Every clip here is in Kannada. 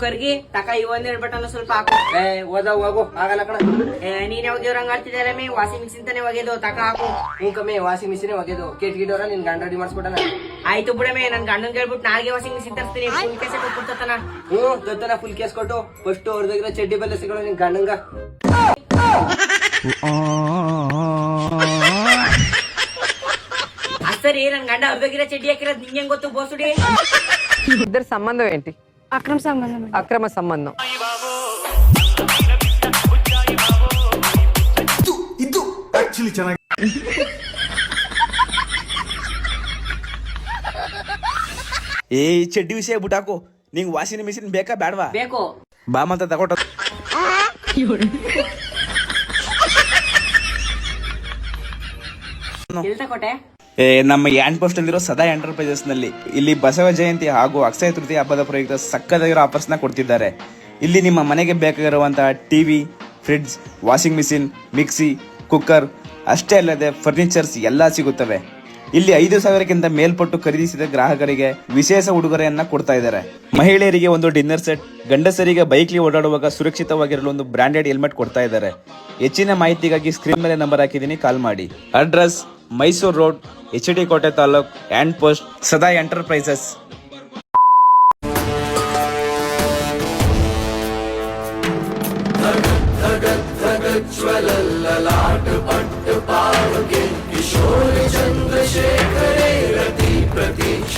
ಆಮೇಲೆ ಕರ್ಗಿ ತಕ ಈ ಒಂದೆರಡು ಬಟನ್ ಸ್ವಲ್ಪ ಹಾಕು ಏ ಓದ ಹೋಗು ಆಗಲ್ಲ ಕಣ ಏ, ನೀನ್ ಯಾವಾಗ ದೇವ್ರಂಗ್ ಆಡ್ತಿದ್ದಾರೆ ಮೇ ವಾಷಿಂಗ್ ಮಿಷಿನ್ ತಾನೆ ಒಗೆದು ತಕ ಹಾಕು ಹ್ಞೂ ಕಮ್ಮಿ ವಾಷಿಂಗ್ ಮಿಷಿನ್ ಒಗೆದು ಕೇಟ್ ಗಿಡೋರ ನಿನ್ ಗಂಡ ರೆಡಿ ಮಾಡಿಸ್ಬಿಟ್ಟನ ಆಯ್ತು ಬಿಡಮೆ ನನ್ ಗಂಡನ್ ಕೇಳ್ಬಿಟ್ಟು ನಾಳೆಗೆ ವಾಷಿಂಗ್ ಮಿಷಿನ್ ತರಿಸ್ತೀನಿ ಫುಲ್ ಕೆಸೆ ಕೊಟ್ಬಿಡ್ತಾನ ಹ್ಞೂ ದತ್ತನ ಫುಲ್ ಕೇಸ್ ಕೊಟ್ಟು ಫಸ್ಟ್ ಅವ್ರದಾಗಿರೋ ಚಡ್ಡಿ ಬೆಲ್ಲ ಸಿಗೋಣ ನಿನ್ ಗಂಡಂಗ ಸರಿ ನನ್ ಗಂಡ ಅರ್ಧಗಿರ ಚಡ್ಡಿ ಹಾಕಿರೋದ್ ನಿಂಗೆ ಹೆಂಗ್ ಗೊತ್ತು ಬೋಸುಡಿ ఇద్దరు సంబంధం ఏంటి అక్రమ సంబంధం అక్రమ సంబంధం ಇದು ಆಕ್ಚುಲಿ ಚೆನ್ನಾಗಿ ಏ ಈ ಚಡ್ಡಿ ವಿಷಯ ಬಿಟ್ಟಾಕು ನಿಂಗೆ ವಾಷಿಂಗ್ ಮಿಷಿನ್ ಬೇಕಾ ಬೇಡವಾ ಬೇಕು ಬಾ ಮತ್ತ ತಗೊಟ ಎಲ್ ತಕೊಟೆ ಏ ನಮ್ಮ ಹ್ಯಾಂಡ್ ಪೋಸ್ಟ್ ಅಲ್ಲಿರೋ ಸದಾ ಎಂಟರ್ಪ್ರೈಸಸ್ನಲ್ಲಿ ಇಲ್ಲಿ ಬಸವ ಜಯಂತಿ ಹಾಗೂ ಅಕ್ಷಯ ತೃತೀಯ ಹಬ್ಬದ ಪ್ರಯುಕ್ತ ಸಕ್ಕದಾಗಿರೋ ಆಫರ್ಸ್ನ ಕೊಡ್ತಿದ್ದಾರೆ. ಇಲ್ಲಿ ನಿಮ್ಮ ಮನೆಗೆ ಬೇಕಾಗಿರುವಂತಹ TV fridge washing machine mixie cooker ಅಷ್ಟೇ ಅಲ್ಲದೆ ಫರ್ನಿಚರ್ಸ್ ಎಲ್ಲ ಸಿಗುತ್ತವೆ. ಇಲ್ಲಿ ಐದು ಸಾವಿರಕ್ಕಿಂತ ಮೇಲ್ಪಟ್ಟು ಖರೀದಿಸಿದ ಗ್ರಾಹಕರಿಗೆ ವಿಶೇಷ ಉಡುಗೊರೆಯನ್ನ ಕೊಡ್ತಾ ಇದ್ದಾರೆ. ಮಹಿಳೆಯರಿಗೆ ಒಂದು ಡಿನ್ನರ್ ಸೆಟ್, ಗಂಡಸರಿಗೆ ಬೈಕ್ಲಿ ಓಡಾಡುವಾಗ ಸುರಕ್ಷಿತವಾಗಿರಲು ಒಂದು ಬ್ರಾಂಡೆಡ್ ಹೆಲ್ಮೆಟ್ ಕೊಡ್ತಾ ಇದ್ದಾರೆ. ಹೆಚ್ಚಿನ ಮಾಹಿತಿಗಾಗಿ ಸ್ಕ್ರೀನ್ ಮೇಲೆ ನಂಬರ್ ಹಾಕಿದ್ದೀನಿ, ಕಾಲ್ ಮಾಡಿ. Address, Mysuru road, H D Kote taluk and post Sada enterprises.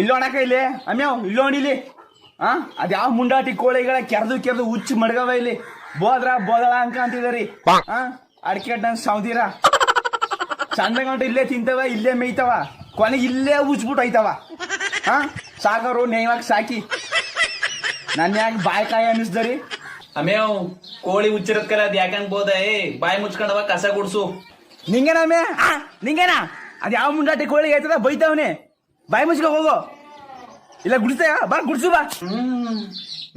ಇಲ್ಲೋಣಕ ಇಲ್ಲಿ. ಅಮ್ಯಾವ್ ಇಲ್ಲೋಣಿಲಿ ಇಲ್ಲಿ. ಆ ಅದ್ ಯಾವ ಮುಂಡಾಟಿ ಕೋಳಿಗಳ ಕೆರೆದು ಕೆರೆದು ಹುಚ್ಚು ಮಡ್ಗವ ಇಲ್ಲಿ. ಬೋದ್ರ ಬೋದಳ ಅಂಕ ಅಂತಿದಾರಿ. ಆ ಅಡಿಕೆ ಡನ್ ಸೌದಿರ. ಸಣ್ಣ ಗಂಟು ಇಲ್ಲೇ ತಿಂತವ ಇಲ್ಲೇ ಮೇಯ್ತವ. ಕೊನೆಗೆ ಇಲ್ಲೇ ಉಚ್ಬಿಟ್ಟು ಐತವ ಹಾ ಸಾಕರು ನೇವಾಗ ಸಾಕಿ. ನನ್ನ ಯಾಕೆ ಬಾಯ್ಕಾಯಿ ಅನ್ನಿಸ್ದರಿ. ಅಮ್ಯಾವ್ ಕೋಳಿ ಹುಚ್ಚಿರತ್ಕಲ್ಲ ಅದ್ ಯಾಕಂಗ್ ಬೋದ? ಏ ಬಾಯಿ ಮುಚ್ಕೊಂಡವ ಕಸ ಗುಡ್ಸು. ನಿಂಗೇನ ಅಮ್ಯ ನಿಂಗೇನ? ಅದ್ ಯಾವ ಮುಂಡಾಟಿ ಕೋಳಿಗೆ ಆಯ್ತದ ಬೈತವನೆ. ಬಾಯಿ ಮುಚ್ಕೊ ಹೋಗು. ಇಲ್ಲ ಗುಡಿಸ್ತಾಯ ಬಾ ಗುಡಿಸು ಬಾ.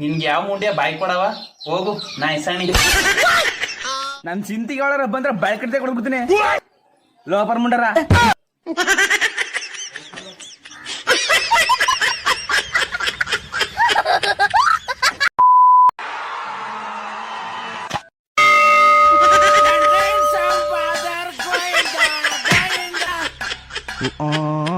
ನಿನ್ಗೆ ಯಾವ ಮುಂಡೆ ಬಾಯಿ ಕೊಡವ? ಹೋಗು ನಾ ಇಸಾಣಿ ನನ್ ಚಿಂತಿಗೆ ಒಳರ ಬಂದ್ರೆ ಬೆಳಕಟ್ಟೆ ಕೊಡ್ಬಿಡ್ತೀನಿ ಲೋಪರ್ ಮುಂಡರ. ಕಾಣಿಸ್ತಾ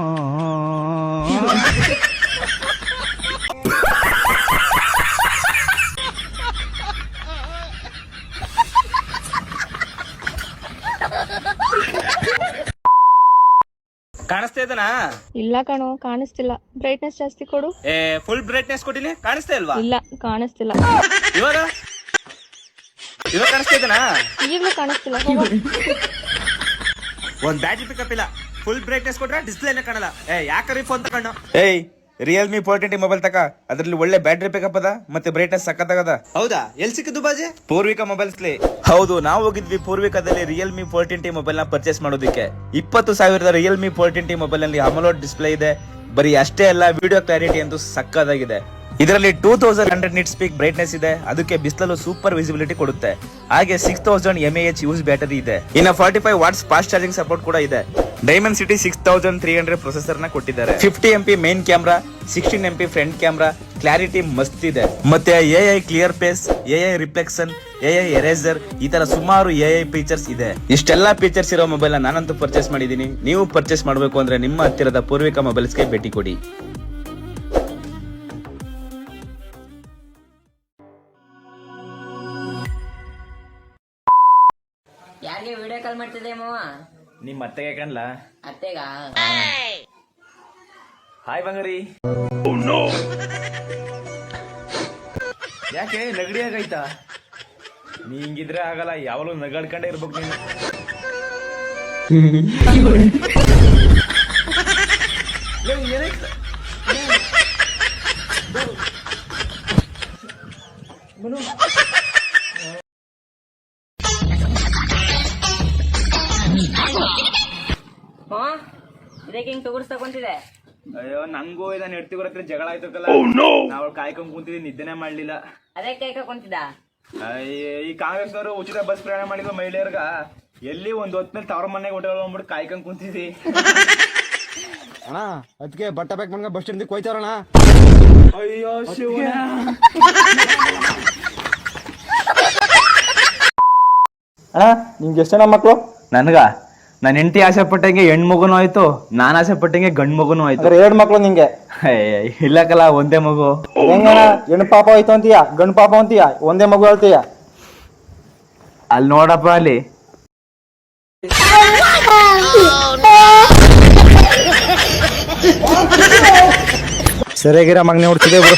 ಇದ್ದನಾ ಇಲ್ಲ ಕಣೋ ಕಾಣಿಸ್ತಿಲ್ಲ. ಬ್ರೈಟ್ನೆಸ್ ಜಾಸ್ತಿ ಕೊಡು. ಏ ಫುಲ್ ಬ್ರೈಟ್ನೆಸ್ ಕೊಟ್ಟಿನಿ. ಕಾಣಿಸ್ತಾ ಇಲ್ವಾ? ಇಲ್ಲ ಕಾಣಿಸ್ತಿಲ್ಲ. ಇವಾಗ? ಇವಾಗ ಕಾಣಿಸ್ತಾ ಈಗಲೂ ಕಾಣಿಸ್ತಿಲ್ಲ ಹೋಗು. ಒಂದ್ ಬ್ಯಾಟ್ರಿ ಪಿಕಪ್ ಇಲ್ಲ. ಫುಲ್ ಬ್ರೈಟ್ನೆಸ್ ಕೊಟ್ರೆ ಡಿಸ್ಪ್ಲೇನೆ ಕಾಣಲ್ಲ. ಏ ಯಾಕರಿ ಫೋನ್ ತಗೊಂಡು ಏಯ್ ರಿಯಲ್ಮಿ ಫೋರ್ ಟ್ವೆಂಟಿ ಮೊಬೈಲ್ ತಕ ಅದ್ರಲ್ಲಿ ಒಳ್ಳೆ ಬ್ಯಾಟ್ರಿ ಪಿಕಪ್ ಅದ ಮತ್ತೆ ಬ್ರೈಟ್ನೆಸ್ ಸಖತ್ತಾಗದ. ಹೌದಾ? ಎಲ್ ಸಿಕ್ಕಿದ್ದು ಬಾಜೆ? ಪೂರ್ವಿಕ ಮೊಬೈಲ್ಸ್ ಹೌದು ನಾವು ಹೋಗಿದ್ವಿ ಪೂರ್ವಿಕದಲ್ಲಿ ರಿಯಲ್ಮಿ ಫೋರ್ ಟ್ವೆಂಟಿ ಮೊಬೈಲ್ನ ಪರ್ಚೇಸ್ ಮಾಡೋದಕ್ಕೆ. ಇಪ್ಪತ್ತು ಸಾವಿರದ ರಿಯಲ್ಮಿ ಫೋರ್ ಟ್ವೆಂಟಿ ಮೊಬೈಲ್ನಲ್ಲಿ ಅಮಲೋಡ್ ಡಿಸ್ಪ್ಲೇ ಇದೆ. ಬರೀ ಅಷ್ಟೇ ಅಲ್ಲ ವಿಡಿಯೋ ಕ್ಲಾರಿಟಿ ಅಂತೂ ಸಕ್ಕದಾಗಿದೆ ಇದರಲ್ಲಿ two thousand hundred nit speak brightness ಇದೆ. ಅದಕ್ಕೆ ಬಿಸಿಲಲ್ಲೂ ಸೂಪರ್ ವಿಸಿಬಿಲಿಟಿ ಕೊಡುತ್ತೆ. ಹಾಗೆ six thousand M H use battery ಇದೆ. ಇನ್ನ forty five watts fast charging support ಕೂಡ ಇದೆ. Dimensity six thousand three hundred ಪ್ರೊಸೆಸರ್ನ ಕೊಟ್ಟಿದ್ದಾರೆ. Fifty M P main camera sixteen M P front camera clarity ಮಸ್ತ್ ಇದೆ. ಮತ್ತೆ A I clear face A I reflection A I eraser ಈ ತರ ಸುಮಾರು ಎ ಐ ಫೀಚರ್ಸ್ ಇದೆ. ಇಷ್ಟೆಲ್ಲಾ ಫೀಚರ್ಸ್ ಇರೋ ಮೊಬೈಲ್ ನಾನಂತೂ ಪರ್ಚೇಸ್ ಮಾಡಿದೀನಿ ನೀವು ಪರ್ಚೇಸ್ ಮಾಡಬೇಕು ಅಂದ್ರೆ ನಿಮ್ಮ ಹತ್ತಿರದ ಪೂರ್ವಿಕ ಮೊಬೈಲ್ಸ್ಗೆ ಭೇಟಿ ಕೊಡಿ. ನಿಮ್ ಅತ್ತೆಗೆ ಕಣ್ಲ? ಅತ್ತೆಗ? ಹಾಯ್ ಬಂಗರಿ. ಯಾಕೆ ನಗಡಿ ಆಗೈತಾ? ನೀ ಹಿಂಗಿದ್ರೆ ಆಗಲ್ಲ ಯಾವಾಗಲೂ ನಗಾಡ್ಕೊಂಡೇ ಇರ್ಬೇಕು ನೀನು. ಲೇ, ಏನಾಯ್ತು? ಇದಕ್ಕೆ ಹಿಂಗ್ ಕುಂತಿದೆ? ತಗೊಂತಿದೆ ಅಯ್ಯೋ ನಂಗೂ ಇದನ್ನ ಹೆಡ್ತಿಗಳ ಹತ್ರ ಜಗಳ ಆಯ್ತಲ್ಲ ನಾವು ಕಾಯ್ಕೊಂಡ್ ಕುಂತಿದ್ವಿ ನಿದ್ದೆನೆ ಮಾಡ್ಲಿಲ್ಲ. ಅದೇ ಕೈಕ ಕುಂತಿದ್ದ? ಅಯ್ಯ, ಈ ಕಾಂಗ್ರೆಸ್ ಅವರು ಉಚಿತ ಬಸ್ ಪ್ರಯಾಣ ಮಾಡಿದ್ರು ಮಹಿಳೆಯರ್ಗ ಎಲ್ಲಿ ಒಂದ್ ಹೊತ್ಮೇಲೆ ತವ್ರ ಮನೆಗೆ ಹೋಟೆಲ್ ಹೋಗ್ಬಿಟ್ಟು ಕಾಯ್ಕೊಂಡ್ ಕುಂತಿದ್ವಿ. ಅಣ್ಣ ಅದಕ್ಕೆ ಬಟ್ಟೆ ಪ್ಯಾಕ್ ಮಾಡ್ಕೊಂಡು ಬಸ್ ಸ್ಟ್ಯಾಂಡ್ ಅಣ್ಣ ಅಯ್ಯೋ ಶಿವನ. ಅಣ್ಣ ನಿಮ್ಗೆ ಎಷ್ಟೇನ ಮಕ್ಕಳು ನನ್ಗ? ನನ್ ಹೆಂಡತಿ ಆಸೆ ಪಟ್ಟಂಗೆ ಹೆಣ್ಮಗುನು ಆಯ್ತು ನಾನು ಆಸೆ ಪಟ್ಟಂಗೆ ಗಂಡ್ ಮಗುನು ಆಯ್ತು ಎರಡು ಮಕ್ಳು ನಿಂಗೆ. ಇಲ್ಲಕಲ್ಲ ಒಂದೇ ಮಗು. ಹೆಂಗ ಹೆಣ್ಣು ಪಾಪ ಆಯ್ತು ಅಂತೀಯ? ಗಂಡು ಪಾಪ ಅಂತೀಯ? ಒಂದೇ ಮಗು ಹೇಳ್ತೀಯ? ಅಲ್ಲಿ ನೋಡಪ್ಪ ಅಲ್ಲಿ. ಸರಿಯಾಗಿರ ಮಗನೇ ಹುಡ್ತಿದೆ ಬಿಡು.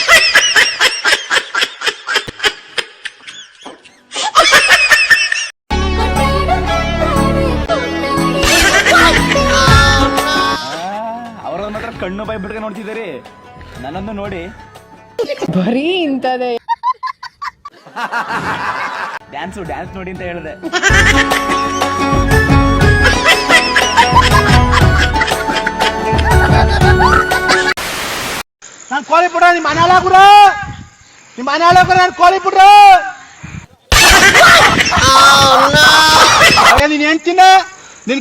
ಕಣ್ಣು ಬಾಯಿ ನೋಡ್ತಿದ್ದೀರಿ? ನನ್ನನ್ನು ನೋಡಿ. ಬರೀ ಇಂಥದೇ ಡ್ಯಾನ್ಸು ಡ್ಯಾನ್ಸ್ ನೋಡಿ ಅಂತ ಹೇಳಿದೆ. ನಾನು ಕೋಳಿ ಬಿಡ್ರ ನಿಮ್ಮ ಮನೆ ಹಾಳಾಗುರ ನಿಮ್ಮ ಮನೆ ಹಾಳಾಗುರ ನಾನು ಕೋಳಿ ಬಿಡ್ರ? ನೀನ್ ಹೆಂಡ್ತಿನ? ನಿನ್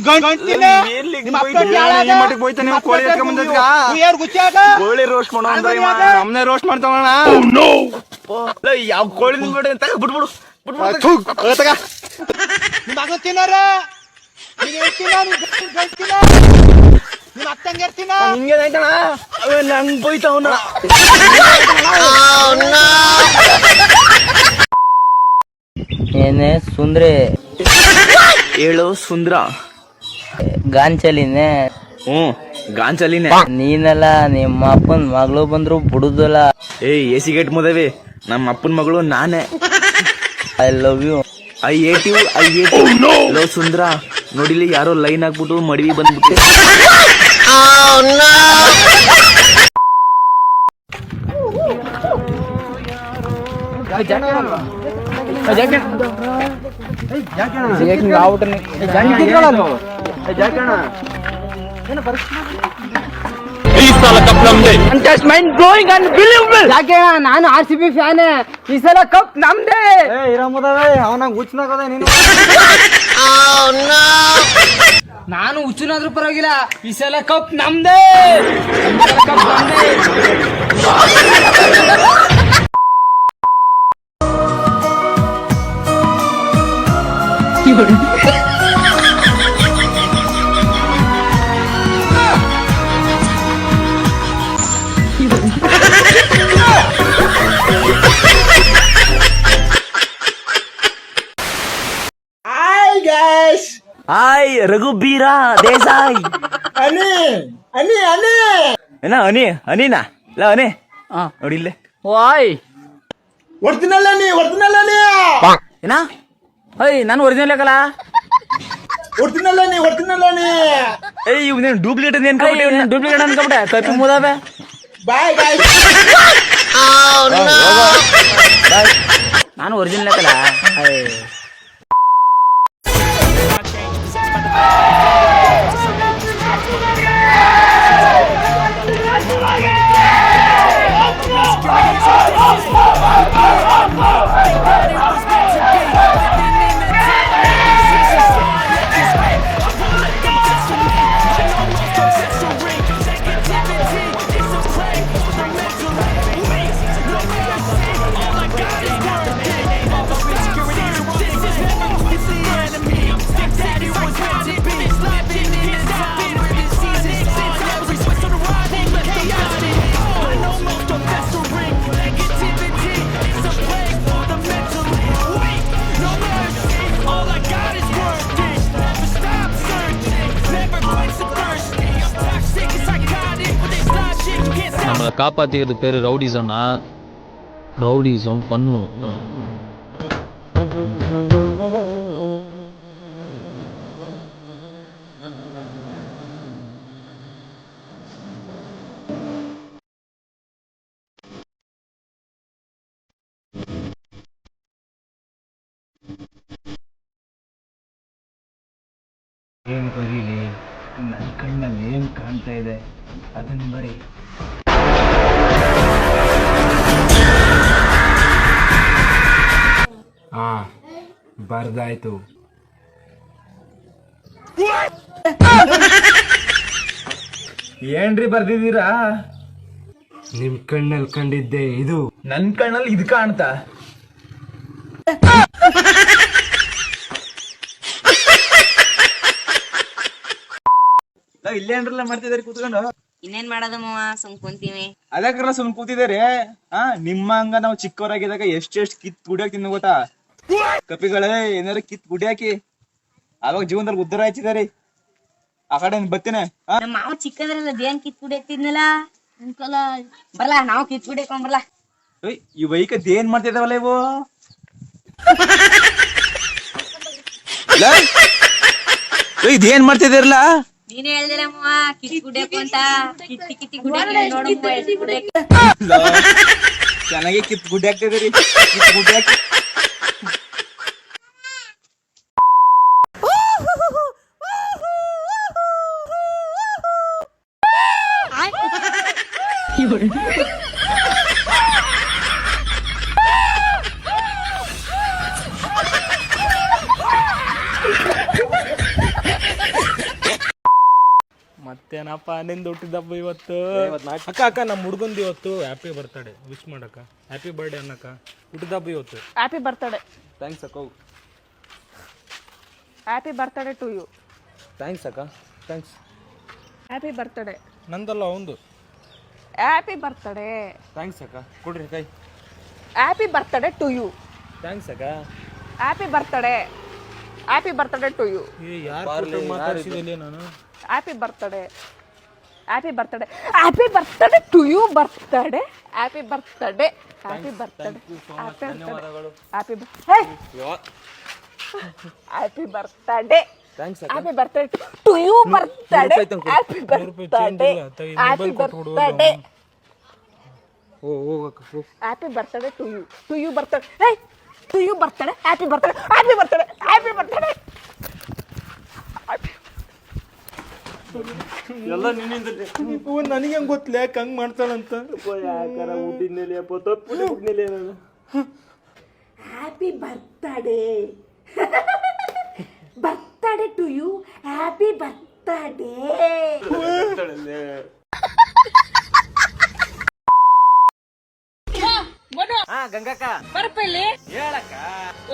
ಕೋಳಿ ರೋಸ್ಟ್ ಮಾಡೋ ನಮ್ನೆ ರೋಸ್ಟ್ ಯಾವ ಕೋಳಿ ಬಿಟ್ಬಿಡು. ನಿಮ್ಮ ಮಗ ತಿನ್ನಾರ? ನಿಮ್ಮ ಇರ್ತೀನ ನಿಂಗೆ ಹಂಗ್ ಬೈತಾವಣ್ಣ ಏನೇ ಸುಂದ್ರೆ? ಹೇಳು ಸುಂದ್ರ. ಗಾಂಚಲಿನೇ ಹ್ಮ್ ಗಾಂಚಲಿನೇ ನೀನಲ್ಲ ನಿಮ್ಮ ಅಪ್ಪನ ಮಗಳು ಬಂದ್ರು ಬಿಡುದಲ್ಲ ಏಯ್ ಎ ಸಿಗೇಟ್ ಮುದವಿ ನಮ್ಮ ಅಪ್ಪನ ಮಗಳು ನಾನೇ I love you I hate you I hate low ಸುಂದ್ರ ನೋಡಿಲಿ ಯಾರೋ ಲೈನ್ ಹಾಕ್ಬಿಟ್ಟು ಮಡವಿ ಬಂದ್ಬಿಟ್ಟು ಯಾಕೆ ನಾನು ಆರ್ ಸಿ ಬಿ ಫ್ಯಾನ್ ಈ ಸಲ ಕಪ್ ನಮ್ದೇ. ಏ ಹುಚ್ಚನಾಗದ ನೀನು. ನಾನು ಹುಚ್ಚನಾದ್ರೂ ಪರವಾಗಿಲ್ಲ. ಈ ಸಲ ಕಪ್ ನಮ್ದೇ. ಕಪ್ ನಮ್ದೇ. ಹಾಯ್ ರಘುಬೀರ ದೇಸಾಯಿ ಏನ ಅನಿ ಅನಿನಾ ಇಲ್ಲ ಅನಿ ನೋಡಿ ಇಲ್ಲೇ ವಾಯ್ ಹೊಡ್ತೀನಲ್ಲ ನೀ ಹೊಡ್ತೀನಲ್ಲ ನೀ ಏನ ಅಯ್ಯ ನಾನು ಒರಿಜಿನಲ್ ಆಗಲ್ಲ ಹೊಡ್ತೀನಲ್ಲ ನೀ ಹೊಡ್ತೀನಲ್ಲ ನೀ ಏಯ್ ಇವ್ನೇನು ಡೂಪ್ಲಿಕೇಟ್ ಏನ್ ಡೂಪ್ಲಿಕೇಟ್ ಅನ್ಕೊಂಬಿಟ್ಟೆ ಕಪ್ಪಿ ಮುದಾವೆ ಬಾಯ್ ಬಾಯ್ ನಾನು ಒರಿಜಿನಲ್ ಆಗಲ್ಲ Yeah. காப்பாற்றிக்கிறது பேர் ரவுடிசம்னா ரவுடிசம் பண்ணும். ಏನು ಬರೀಲಿ ನನ್ನ ಕಣ್ಣಲ್ಲಿ ಏನು ಕಾಣ್ತಾ ಇದೆ ಅದನ್ನು ಬರೀ ಹಾ ಬರ್ದಾಯ್ತು. ಏನ್ರಿ ಬರ್ದಿದ್ದೀರಾ? ನಿಮ್ ಕಣ್ಣಲ್ಲಿ ಕಂಡಿದ್ದೆ ಇದು. ನನ್ ಕಣ್ಣಲ್ಲಿ ಇದು ಕಾಣ್ತಾ? ಇಲ್ಲೇನ್ರಲ್ಲ ಮಾಡ್ತಿದಾರೆ ಕೂತ್ಕೊಂಡು? ಇನ್ನೇನ್ ಮಾಡೋದು ಮಾವ ಸುಮ್ ಕುಂತೀವಿ. ಅದಕ್ಕೆಲ್ಲ ಸುಮ್ ಕೂತಿದಾರೆ. ಆ ನಿಮ್ಮ ಹಂಗ ನಾವು ಚಿಕ್ಕವರಾಗಿದ್ದಾಗ ಎಷ್ಟೆಷ್ಟು ಕಿತ್ ಕುಡಿಯೋಕ್ ತಿನ್ನು ಗೊತ್ತಾ? ಕಪಿಗಳೇ ಏನಾರ ಕಿತ್ ಗುಡಿಯಾಕಿ. ಅವಾಗ ಜೀವನದಲ್ಲಿ ಉದ್ದಾರ ಹಚ್ಚಿದಾರಿ ಆ ಕಡೆ ಬರ್ತೀನಿ ಆ? ನಮ್ಮ ಮಾವ ಚಿಕ್ಕದ್ರಲ್ಲ ದೇನ್ ಕಿತ್ ಕುಡಿಯಕ್ತಿದ್ನಲ್ಲ ಅನ್ಕಲ್ಲ ಬರ್ಲಾ ನಾವು ಕಿತ್ ಬರ್ಲಾ. ಏಯ್, ಈ ಬೈಕ ದೇನ್ ಮಾಡ್ತಿದಾವಲ್ಲ ಇವು? ಲೇ, ಏಯ್, ಇದೇನ್ ಮಾಡ್ತಿದಿರಲ್ಲ ನೀನೇ ಹೇಳ್ದಿರ ಕಿತ್ ಗುಡ್ಯಾಕು ಅಂತ. ಕಿತ್ತಿ ಕಿತ್ತಿ ಗುಡಿ. ಚೆನ್ನಾಗಿ ಕಿತ್ ಗುಡ್ಡೆ ಹಾಕ್ತಿದ್ರಿ ಕಿತ್ ಹಾಕಿ ಮತ್ತೇನಪ್ಪ ನಿಂದು ಹುಟ್ಟಿದಬ್ಬ ಇವತ್ತು. ಅಕ್ಕ ಅಕ್ಕ ನಮ್ಮ ಹುಡುಗಂದು ಇವತ್ತು ಹ್ಯಾಪಿ ಬರ್ತಡೆ ವಿಶ್ ಮಾಡಕ್ಕ. ಹ್ಯಾಪಿ ಬರ್ಡೇ ಅನ್ನಕ್ಕ. ಹುಟ್ಟಿದಬ್ಬ ಇವತ್ತು. ಹ್ಯಾಪಿ ಬರ್ತಡೆ ಥ್ಯಾಂಕ್ಸ್ ಅಕ್ಕ. Happy birthday to you thanks ಅಕ್ಕ. ಥ್ಯಾಂಕ್ಸ್ ಹ್ಯಾಪಿ ಬರ್ತಡೆ ನಂದಲ್ಲ ಅವಂದು. ಹ್ಯಾಪಿ ಬರ್ತಡೆ ಥ್ಯಾಂಕ್ಸ್ ಅಕ್ಕ. ಕೊಡ್ರಿ ಕೈ. Happy birthday to you thanks ಅಕ್ಕ. Happy birthday happy birthday to you ಯಾರು ಮಾತಾಡ್ಸಿದಲ್ಲಿ ನಾನು? Happy birthday happy birthday happy birthday to you birthday happy birthday happy birthday happy happy birthday thanks happy birthday to you birthday happy birthday happy birthday ಓ ಹೋಗಕ್ಕ ಹೋ happy birthday to you to you birthday hey to you birthday happy birthday happy birthday ನಿನ್ನಿಂದ ನನಗೆ ಹೆಂಗ್ ಗೊತ್ತಿಲ್ಲ ಯಾಕೆ ಹಂಗ್ ಮಾಡ್ತಾಳಂತ? Happy birthday birthday to you happy birthday ಹಾ ಗಂಗಕ್ಕ. ಬರ್ಪಲ್ಲಿ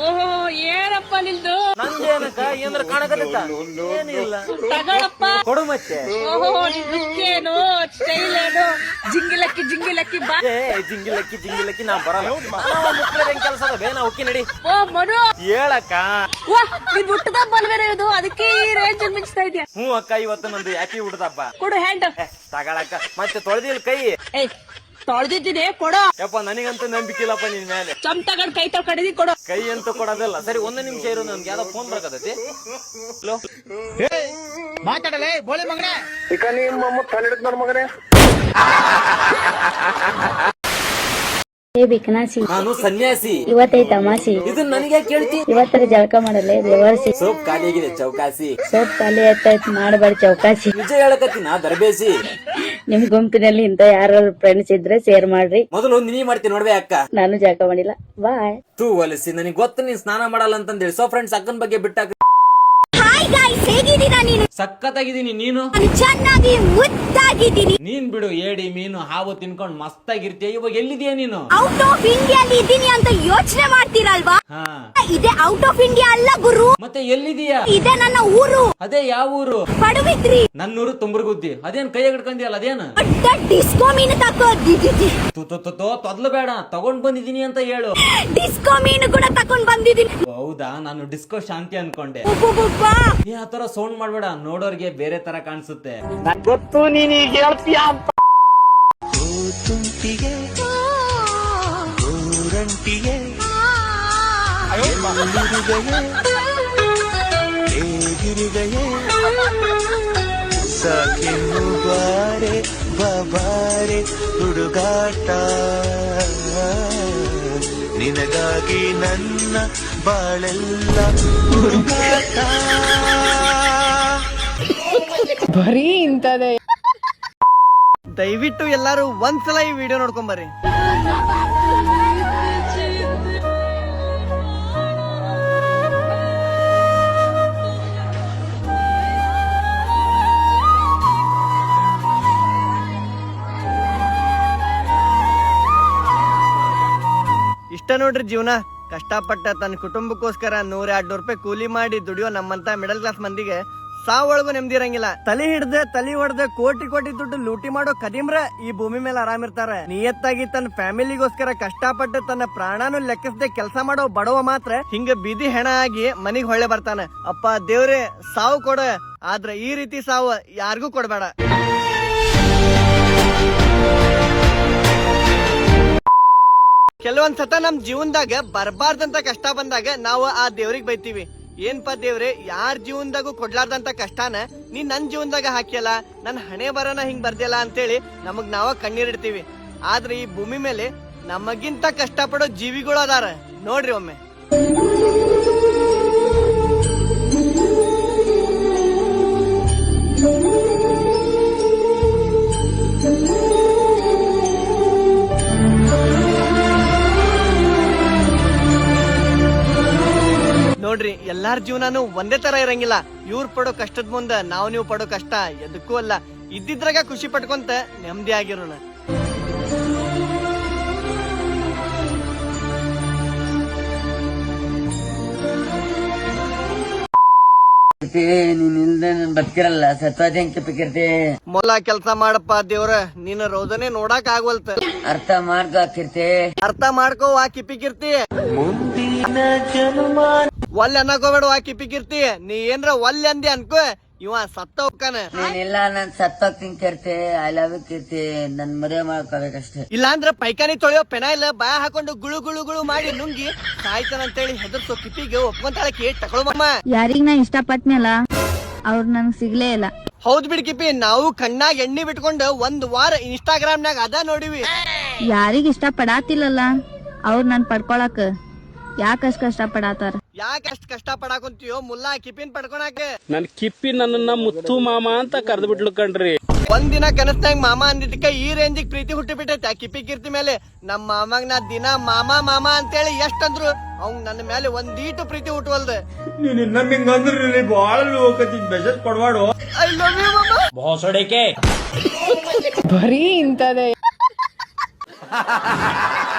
ಓಹೋ ಏನಪ್ಪ ನಿಂದು? ನಂದೇನಕ್ಕ? ಏನಾರ ಕಾಣಕತ್ತ ಏನಿಲ್ಲ. ತಗೊಳಪ್ಪ. ಕೊಡು ಮತ್ತೆ. ಓಹೋ ನಿನ್ look ಏನು ಸ್ಟೈಲ್ ಏನು ಜಿಂಗಿಲಕ್ಕಿ ಜಿಂಗಿಲಕ್ಕಿ ಬಾ. ಏ ಜಿಂಗಿಲಕ್ಕಿ ಜಿಂಗಿಲಕ್ಕಿ ನಾ ಬರಲ್ಲ. ಮುಕ್ಳದ ಹೆಂಗ್ ಕೆಲಸ ಅದ ಬೇ ನಾ ಹೋಗಿ ನಡಿ. ಓ ಮನು. ಹೇಳಕ್ಕ. ವಾ ನೀನ್ ಹುಟ್ಟದ ಬಲ್ವೇರೆ ಇದು? ಅದಕ್ಕೆ ಈ ರೇಂಜ್ ಮಿಂಚ್ತಾ ಇದೆಯಾ. ಹ್ಞೂ ಅಕ್ಕ ಇವತ್ತು ನಂದು ಯಾಕೆ ಹುಡ್ದಪ್ಪ ಕೊಡು ಹ್ಯಾಂಡ್ ತಗಳಕ್ಕ. ಮತ್ತೆ ತೊಳೆದಿಲ್ಲ ಕೈ. ಏಯ್ ತೊಳ್ದಿದ್ದೀನಿ ಕೊಡ. ಯಪ್ಪ ನನಗಂತೂ ನಂಬಿಕೆ ಇಲ್ಲಪ್ಪ ನಿನ್ ಮೇಲೆ. ಚಮ್ ತಗೊಂಡ್ ಕೈ ಕಡಿದಿ ಕೊಡೋ. ಕೈ ಅಂತೂ ಕೊಡೋದಲ್ಲ. ಸರಿ ಒಂದ್ ನಿಮಿಷ ಇರೋ ನನ್ಗೆ ಯಾವ್ದೋ ಫೋನ್ ಬರಕತ್ತೈತಿ. ಹಲೋ ಮಾತಾಡಲೇ ಬೋಳಿ ಮಗನೇ. ಏ ಬಿಕನಾಸಿ. ನಾನು ಸನ್ಯಾಸಿ. ಇವತ್ತೈ ತಮಾಸಿ ಇದನ್ನ ನನಗೆ ಕೇಳ್ತಿ ಇವತ್ತರ ಜಳಕ ಮಾಡಲೇ ದೇವರ್ಸಿ. ಸೋಪ್ ಖಾಲಿ ಆಗಿದೆ ಚೌಕಾಸಿ. ಸೋಪ್ ಖಾಲಿ ಆಯ್ತಾಯ್ತು ಮಾಡಬೇಡ ಚೌಕಾಸಿ. ನಿಜ ಹೇಳಕತ್ತೀನ ದರ್ಬೇಸಿ. ನಿಮ್ ಗುಂಪಿನಲ್ಲಿ ಇಂತ ಯಾರು ಫ್ರೆಂಡ್ಸ್ ಇದ್ರೆ ಶೇರ್ ಮಾಡ್ರಿ. ಮೊದಲು ನೀ ಮಾಡ್ತೀನಿ ನೋಡ್ಬೇ ಅಕ್ಕ. ನಾನು ಜಳಕ ಮಾಡಿಲ್ಲ. ಬಾಯ್ ತೂ ಹೊಲಸಿ ನನಗೆ ಗೊತ್ತು ನೀನ್ ಸ್ನಾನ ಮಾಡಲ್ಲ ಅಂತಂದೇಳಿ. ಸೊ ಫ್ರೆಂಡ್ಸ್ ಅಕ್ಕನ ಬಗ್ಗೆ ಬಿಟ್ಟಾಕ ಹಾಯ್ ಗಾಯ್ಸ್ ಹೇಗಿದ್ದೀರಾ ನೀನು ಸಖತ್ತಾಗಿದ್ದೀನಿ ನೀನು? ಚೆನ್ನಾಗಿ ಮುದ್ದಾಗಿದ್ದೀನಿ. ನೀನ್ ಬಿಡು ಏಡಿ ಮೀನು ಹಾವು ತಿನ್ಕೊಂಡ್ ಮಸ್ತಾಗಿರ್ತೀಯ ಇವಾಗ ಎಲ್ಲಿದೀಯ ನೀನು? ಔಟ್ ಆಫ್ ಇಂಡಿಯಾ ಇದ್ದೀನಿ ಅಂತ ಯೋಚನೆ ಮಾಡ್ತೀರಲ್ವಾ? ಹಾ. ಇದೆ ಔಟ್ ಆಫ್ ಇಂಡಿಯಾ ಅಲ್ಲ ಗುರು. ಮತ್ತೆ ಎಲ್ಲಿದೀಯ ಇದೆ ನನ್ನ ಊರು. ಅದೇ ಯಾವ ಊರು? ಪಡುಬಿದ್ರಿ. ನನ್ನೂರು ತುಂಬರ್ಗುದ್ದಿ. ಅದೇನ್ ಕೈ ಹಿಡ್ಕೊಂಡಿಯಲ್ಲ ಅದೇನು? ದೊಡ್ಡ ಡಿಸ್ಕೋ ಮೀನು ತಕೋ ತು ತು ತು ತು, ತೊದ್ಲು ಬೇಡ ತಗೊಂಡ್ ಬಂದಿದೀನಿ ಅಂತ ಹೇಳು. ಡಿಸ್ಕೋ ಮೀನು ಕೂಡ ತಕೊಂಡ್ ಬಂದಿದೀನಿ ಹೌದಾ? ನಾನು ಡಿಸ್ಕೋ ಶಾಂತಿ ಅನ್ಕೊಂಡೆ. ಒಬ್ಬೊಬ್ಬ ಆತರ ಮಾಡ್ಬೇಡ ನೋಡೋರ್ಗೆ ಬೇರೆ ತರ ಕಾಣಿಸುತ್ತೆ. ಬಾರೆ ಬಾರೆ ಹುಡುಗಾಟ. ನಿನಗಾಗಿ ನನ್ನ ಬಾಳೆಲ್ಲ ಹುಡುಗಾಟ. ಬರೀ ಇಂಥದೇ ದಯವಿಟ್ಟು ಎಲ್ಲಾರು ಒಂದ್ಸಲ ಈ ವಿಡಿಯೋ ನೋಡ್ಕೊಂಬರ್ರಿ. ಇಷ್ಟ ನೋಡ್ರಿ ಜೀವನ. ಕಷ್ಟಪಟ್ಟ ತನ್ನ ಕುಟುಂಬಕ್ಕೋಸ್ಕರ ನೂರ ಎರಡು ರೂಪಾಯಿ ಕೂಲಿ ಮಾಡಿ ದುಡಿಯೋ ನಮ್ಮಂತ ಮಿಡಲ್ ಕ್ಲಾಸ್ ಮಂದಿಗೆ ಸಾವೊಳಗು ನೆಮ್ಮದಿ ಇರಂಗಿಲ್ಲ. ತಲೆ ಹಿಡ್ದೆ, ತಲೆ ಹೊಡೆದೆ ಕೋಟಿ ಕೋಟಿ ದುಡ್ಡು ಲೂಟಿ ಮಾಡೋ ಕದೀಮ್ರ ಈ ಭೂಮಿ ಮೇಲೆ ಆರಾಮಿರ್ತಾರ. ನಿಯತ್ತಾಗಿ ತನ್ನ ಫ್ಯಾಮಿಲಿಗೋಸ್ಕರ ಕಷ್ಟಪಟ್ಟು ತನ್ನ ಪ್ರಾಣಾನು ಲೆಕ್ಕಿಸದೆ ಕೆಲಸ ಮಾಡೋ ಬಡವ ಮಾತ್ರ ಹಿಂಗ ಬೀದಿ ಹೆಣ ಆಗಿ ಮನಿಗ್ ಹೊಳ್ಳೆ ಬರ್ತಾನೆ. ಅಪ್ಪ, ದೇವ್ರೆ, ಸಾವು ಕೊಡ. ಆದ್ರೆ ಈ ರೀತಿ ಸಾವು ಯಾರಿಗೂ ಕೊಡಬೇಡ. ಕೆಲವೊಂದ್ ಸತ ನಮ್ ಜೀವನದಾಗ ಬರಬಾರ್ದಂತ ಕಷ್ಟ ಬಂದಾಗ ನಾವು ಆ ದೇವ್ರಿಗೆ ಬೈತೀವಿ. ಏನ್ಪಾ ದೇವ್ರೆ, ಯಾರ ಜೀವನದಾಗೂ ಕೊಡ್ಲಾರ್ದಂತ ಕಷ್ಟಾನ ನೀನ್ ನನ್ ಜೀವನದಾಗ ಹಾಕಿಯಲ್ಲ, ನನ್ ಹಣೆ ಬರನ ಹಿಂಗ್ ಬರ್ದಿಲ್ಲ ಅಂತೇಳಿ ನಮಗ್ ನಾವ ಕಣ್ಣೀರಿಡ್ತೀವಿ ಆದ್ರೆ ಈ ಭೂಮಿ ಮೇಲೆ ನಮಗಿಂತ ಕಷ್ಟಪಡೋ ಜೀವಿಗಳು ಅದಾರ ನೋಡ್ರಿ ಒಮ್ಮೆ. ಜೀವನಾನು ಒಂದೇ ತರ ಇರಂಗಿಲ್ಲ. ಇವ್ರು ಪಡೋ ಕಷ್ಟದ ಮುಂದ ನಾವು ನೀವು ಪಡೋ ಕಷ್ಟ ಎದಕ್ಕೂ ಅಲ್ಲ. ಇದ್ದಿದ್ರಾಗ ಖುಷಿ ಪಟ್ಕೊಂತ ನೆಮ್ಮದಿ ಆಗಿರೋಣ. ಬದುಕಿರಲ್ಲ ಸತ್ವಾದ ಹೆಂಗ್ ಕಿಪ್ಪಿಕಿರ್ತಿ ಮೊಲ ಕೆಲ್ಸ ಮಾಡಪ್ಪ ದೇವ್ರ ನಿನ್ನ ರೋದನೆ ನೋಡಾಕ್ ಆಗವಲ್ತ. ಅರ್ಥ ಮಾಡ್ಕೋ ಹಾಕಿರ್ತಿ ಅರ್ಥ ಮಾಡ್ಕೋ ಆ ಕಿಪ್ಪಿಕಿರ್ತಿ ಒಲ್ಲೆ ಅನ್ನಕೋಬೇಡ ವಾಕಿ ಪಿಕಿರ್ತಿ ನೀ ಏನ್ರ ಒಲ್ಲೆ ಅಂದಿ ಅನ್ಕೋ ಇವ ಸತ್ತ ಹೋಗ್ತಾನ. ನೀನಿಲ್ಲ ನಾನ್ ಸತ್ತೋಗ್ತೀನಿ Keerthi I love you Keerthi. ನನ್ ಮದುವೆ ಮಾಡ್ಕೋಬೇಕಷ್ಟೇ. ಇಲ್ಲಾಂದ್ರ ಪೈಕಾನಿ ತೊಳೆಯೋ ಪೆನಾಯಿಲ್ ಬಾಯ ಹಾಕೊಂಡು ಗುಳು ಗುಳು ಗುಳು ಮಾಡಿ ನುಂಗಿ ಸಾಯ್ತಾನ ಅಂತ ಹೇಳಿ ಹೆದರ್ಸೋ ಕಿಪಿಗೆ ಒಪ್ಕೊಂತಾಳ ಕೇಟ್ ತಗೊಳಮಮ್ಮ ಯಾರಿಗ್ ನಾ ಇಷ್ಟ ಇಷ್ಟಪಟ್ನಲ್ಲ ಅವ್ರು ನನ್ ಸಿಗ್ಲೇ ಇಲ್ಲ. ಹೌದ್ ಬಿಡ್ ಕಿಪಿ ನಾವು ಕಣ್ಣಾಗ ಎಣ್ಣೆ ಬಿಟ್ಕೊಂಡು ಒಂದ್ ವಾರ ಇನ್ಸ್ಟಾಗ್ರಾಮ್ ನಾಗ ಅದ ನೋಡಿವಿ. ಯಾರಿಗ್ ಇಷ್ಟ ಪಡಾತಿಲ್ಲಲ್ಲ ಅವ್ರು ನನ್ ಪಡ್ಕೊಳಕ್ ಯಾಕಷ್ಟ ಕಷ್ಟ ಪಡಾತಾರ ಯಾಕೆ ಅಷ್ಟು ಕಷ್ಟ ಪಡಾಕೊಂತೀಯೋ ಮುಲ್ಲಾ ಕಿಪಿನ್ ಪಡ್ಕೊಳಕ ನನ್ ಕಿಪ್ಪಿ ನನ್ನನ್ನ ಮುತ್ತು ಮಾಮ ಅಂತ ಕರೆದು ಬಿಟ್ಲು ಕಣ್ರಿ. ಒಂದಿನ ಕನಸ್ನಾಗ ಮಾಮ ಅಂದಿದ್ದಕ್ಕೆ ಈ ರೇಂಜಿಗ್ ಪ್ರೀತಿ ಹುಟ್ಟಿ ಬಿಟ್ಟೈತೆ ಆ ಕಿಪಿ ಕೀರ್ತಿ ಮೇಲೆ. ನಮ್ಮ ಮಾಮಗ್ ನಾ ದಿನ ಮಾಮ ಮಾಮ ಅಂತೇಳಿ ಎಷ್ಟಂದ್ರು ಅವ್ನ್ ನನ್ನ ಮೇಲೆ ಒಂದೀಟು ಪ್ರೀತಿ ಹುಟ್ಟುವಲ್ದೆ ನೀನು ನಮ್ಮಿಂಗ್ ಅಂದ್ರೆ ಬಾಳ ಹೋಗತಿ ಮೆಸೇಜ್ ಕೊಡ್ಬಾಡು ಐ ಲವ್ ಯು ಮಾಮ. ಬರೀ ಇಂಥದೇ